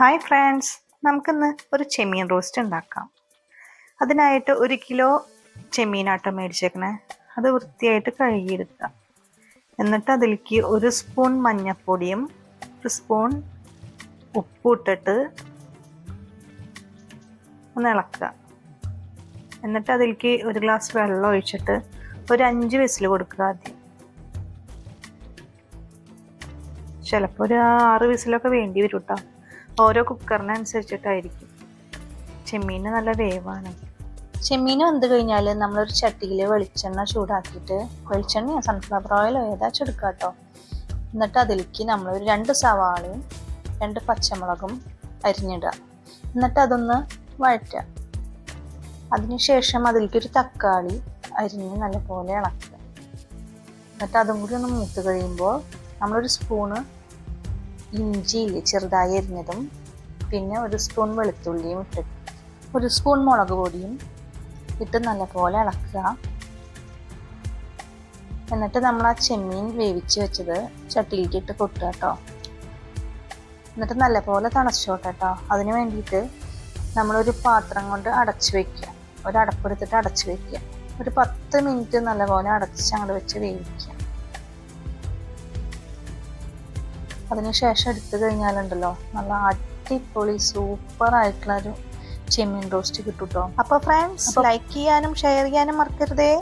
Hi friends. നമുക്കിന്ന് ഒരു ചെമ്മീൻ roast ഉണ്ടാക്കാം. അതിനായിട്ട് ഒരു കിലോ ചെമ്മീനാട്ടം മേടിച്ചേക്കണേ. അത് വൃത്തിയായിട്ട് കഴുകിയെടുക്കുക. എന്നിട്ട് അതിലേക്ക് ഒരു സ്പൂൺ മഞ്ഞൾപ്പൊടിയും ഒരു സ്പൂൺ ഉപ്പും ഇട്ടിട്ട് ഒന്ന് ഇളക്കുക. എന്നിട്ട് അതിലേക്ക് ഒരു ഗ്ലാസ് വെള്ളം ഒഴിച്ചിട്ട് ഒരു അഞ്ച് വിസിൽ കൊടുക്കുക ആദ്യം. ചിലപ്പോൾ ഒരു ആറ് വിസിലൊക്കെ വേണ്ടി വരും കേട്ടോ ഓരോ കുക്കറിനനുസരിച്ചിട്ടായിരിക്കും. ചെമ്മീന് നല്ല വേവാണ്. ചെമ്മീൻ വെന്ത് കഴിഞ്ഞാൽ നമ്മളൊരു ചട്ടിയിൽ വെളിച്ചെണ്ണ ചൂടാക്കിയിട്ട് വെളിച്ചെണ്ണ സൺഫ്ലവർ ഓയിലോ ഏതാ ചെടുക്കുക കേട്ടോ എന്നിട്ട് അതിലേക്ക് നമ്മൾ ഒരു രണ്ട് സവാളയും രണ്ട് പച്ചമുളകും അരിഞ്ഞിടുക. എന്നിട്ട് അതൊന്ന് വഴറ്റുക. അതിനുശേഷം അതിലേക്ക് ഒരു തക്കാളി അരിഞ്ഞ് നല്ലപോലെ ഇളക്കുക. എന്നിട്ട് അതും കൂടി ഒന്ന് മൂത്ത് കഴിയുമ്പോൾ നമ്മളൊരു സ്പൂണ് ഇഞ്ചിയില്ലേ ചെറുതായി അരിഞ്ഞതും പിന്നെ ഒരു സ്പൂൺ വെളുത്തുള്ളിയും ഇട്ട് ഒരു സ്പൂൺ മുളക് പൊടിയും ഇട്ട് നല്ലപോലെ ഇളക്കുക. എന്നിട്ട് നമ്മൾ ആ ചെമ്മീൻ വേവിച്ച് വെച്ചത് ചട്ടിയിലേക്ക് ഇട്ട് കൊട്ടുക കേട്ടോ. എന്നിട്ട് നല്ലപോലെ തണച്ചോട്ടെ കേട്ടോ. അതിന് വേണ്ടിയിട്ട് നമ്മളൊരു പാത്രം കൊണ്ട് അടച്ചു വെക്കുക. ഒരു അടപ്പെടുത്തിട്ട് അടച്ചു വെക്കുക. ഒരു പത്ത് മിനിറ്റ് നല്ലപോലെ അടച്ച് അങ്ങോട്ട് വെച്ച് വേവിക്കുക. അതിനുശേഷം എടുത്തു കഴിഞ്ഞാലുണ്ടല്ലോ. നല്ല അടിപൊളി സൂപ്പർ ആയിട്ടുള്ള ഒരു ചെമ്മീൻ റോസ്റ്റ് കിട്ടും കേട്ടോ അപ്പൊ ഫ്രണ്ട്സ് ലൈക്ക് ചെയ്യാനും ഷെയർ ചെയ്യാനും മറക്കരുതേ.